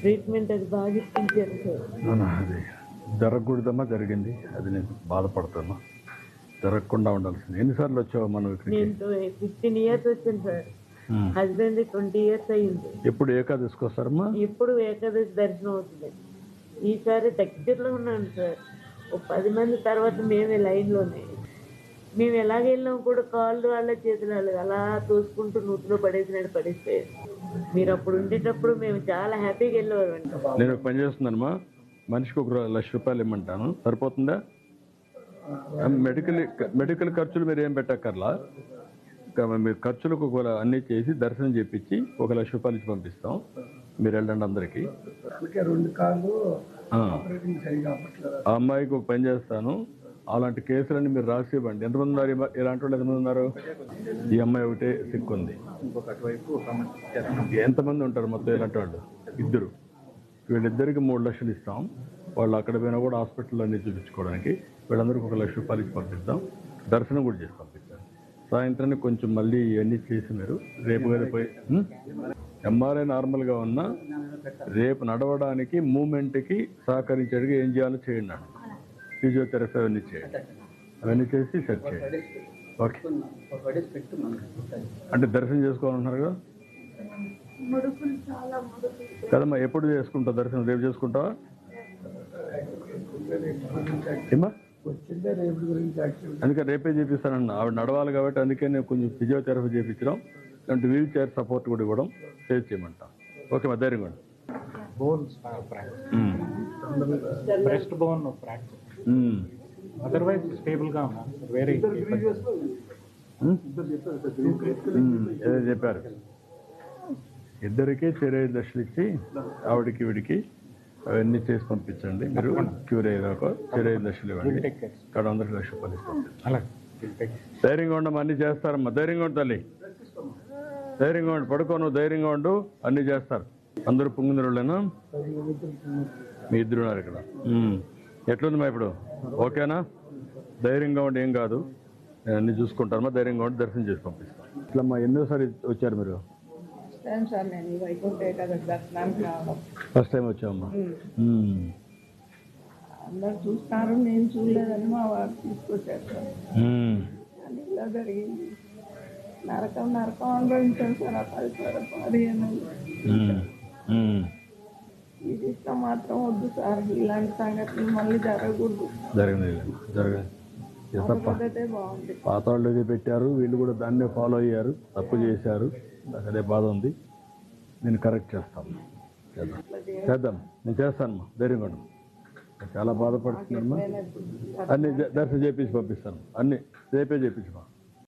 Treatment అది బాగా ఇప్పించారు సార్. అది జరగకూడదమ్మా జరిగింది. అది నేను బాధపడుతున్నా జరగకుండా ఉండాల్సింది. ఎన్నిసార్లు వచ్చావు మనం ఫిఫ్టీన్ ఇయర్స్ వచ్చాను సార్. హస్బెండ్ ట్వంటీ ఇయర్స్ అయ్యింది. ఎప్పుడు ఏకాదశికి వస్తారమ్మా? ఇప్పుడు ఏకాదశి దర్శనం అవుతుంది. ఈసారి దగ్గరలో ఉన్నాను సార్. పది మంది తర్వాత మేమే లైన్లోనే. మేము ఎలాగ వెళ్ళినాం కూడా కాళ్ళు వాళ్ళ చేతులు వాళ్ళ అలా తోసుకుంటూ నూతిలో పడేసినట్టు పడేస్తే మీరు అప్పుడు ఉండేటప్పుడు మేము చాలా హ్యాపీగా వెళ్ళేవారు అంట. నేను ఒక పని చేస్తున్నానమ్మా మనిషికి ఒక లక్ష రూపాయలు ఇమ్మంటాను. సరిపోతుందా? మెడికల్ మెడికల్ ఖర్చులు మీరు ఏం పెట్టక్కర్లా? ఇంకా మీరు ఖర్చులకు ఒకవేళ అన్నీ చేసి దర్శనం చేపించి ఒక లక్ష రూపాయలు ఇచ్చి పంపిస్తాం. మీరు వెళ్ళండి అందరికీ. రెండు ఆ అమ్మాయికి ఒక పని చేస్తాను. అలాంటి కేసులన్నీ మీరు రాసి ఇవ్వండి ఎంతమంది ఉన్నారు? ఇలాంటి వాళ్ళు ఎంతమంది ఉన్నారు? ఈ అమ్మాయి ఒకటే సిక్కుంది. ఎంతమంది ఉంటారు మొత్తం ఇలాంటి వాళ్ళు? ఇద్దరు. వీళ్ళిద్దరికి మూడు లక్షలు ఇస్తాం. వాళ్ళు అక్కడ పోయినా కూడా హాస్పిటల్లో అన్నీ చూపించుకోవడానికి. వీళ్ళందరికీ ఒక లక్ష రూపాయలు ఇచ్చి పంపిస్తాం దర్శనం కూడా చేసి పంపిస్తాం సాయంత్రానికి కొంచెం మళ్ళీ ఇవన్నీ చేసి మీరు రేపు కదా పోయి ఎంఆర్ఐ నార్మల్గా ఉన్నా రేపు నడవడానికి మూమెంట్కి సహకరించడానికి ఏం చేయాలో చేయండి ఫిజియోథెరపీ అవన్నీ చేయండి. అవన్నీ చేసి సెట్ చేయండి. ఓకే. అంటే దర్శనం చేసుకోవాలన్నారు కదా? కదమ్మా ఎప్పుడు చేసుకుంటావు దర్శనం? రేపు చేసుకుంటావా? ఏమా అందుకే రేపే చేపిస్తానన్న. ఆవిడ నడవాలి కాబట్టి అందుకే నేను కొంచెం ఫిజియోథెరపీ చేయించడం అంటే వీల్ చైర్ సపోర్ట్ కూడా ఇవ్వడం చేసి చేయమంటా. ఓకే మా ధైర్యం కూడా bones are fractured. Breast bone fractured. Otherwise stable గా ఉన్నాను సార్ వేరే ఏదో చెప్పారు ఇద్దరికి చెరే దశలు ఇచ్చి ఆవిడకి వీడికి అవన్నీ చేసి పంపించండి. మీరు క్యూర్ అయ్యాక చెరే దశలు ఇవ్వండి. ఇక్కడ అందరికి లక్ష రూపాయలు ఇస్తాం. అలాగే. టేక్ ధైర్యంగా ఉండమ్మా అన్ని చేస్తారమ్మా. ధైర్యంగా ఉండు తల్లి. ధైర్యంగా ఉండు పడుకోను ధైర్యంగా ఉండు అన్ని చేస్తారు. అందరూ పుంగుందరులేనా మీ ఇద్దరు ఉన్నారు ఇక్కడ. ఎట్లుంది మా ఇప్పుడు? ఓకేనా? ధైర్యంగా ఉండి ఏం కాదు. నేను అన్ని చూసుకుంటానమ్మా ధైర్యంగా ఉండి దర్శనం చేసి పంపిస్తాను ఇట్లమ్మా ఎన్నోసారి వచ్చారు మీరు? ఫస్ట్ టైం వచ్చామమ్మా. అందరు చూస్తారు నేను చూడలేదని మా వారు తీసుకొచ్చారు సార్. ఉమ్. అది ఇలా జరిగింది. నరకం నరకం అనుభవించాను సార్ ఆ పరిసర. ఇది మాత్రం వద్దు సార్. ఇలాంటి సంఘటనలు మళ్ళీ జరగకూడదు. జరిగింది జరిగింది. ఇది తప్ప అదైతే బాగుంది. పాత వాళ్ళు ఇది పెట్టారు. వీళ్ళు కూడా దాన్నే ఫాలో అయ్యారు. తప్పు చేశారు. నాకు అదే బాధ ఉంది. నేను కరెక్ట్ చేస్తాను. చేద్దాం. చేద్దాం. నేను చేస్తానమ్మా ధైర్యంగా ఉండు. నేను చాలా బాధపడుతున్నానమ్మా అన్ని దర్శనం చేపించి పంపిస్తాను. అన్ని. రేపే చేపించమా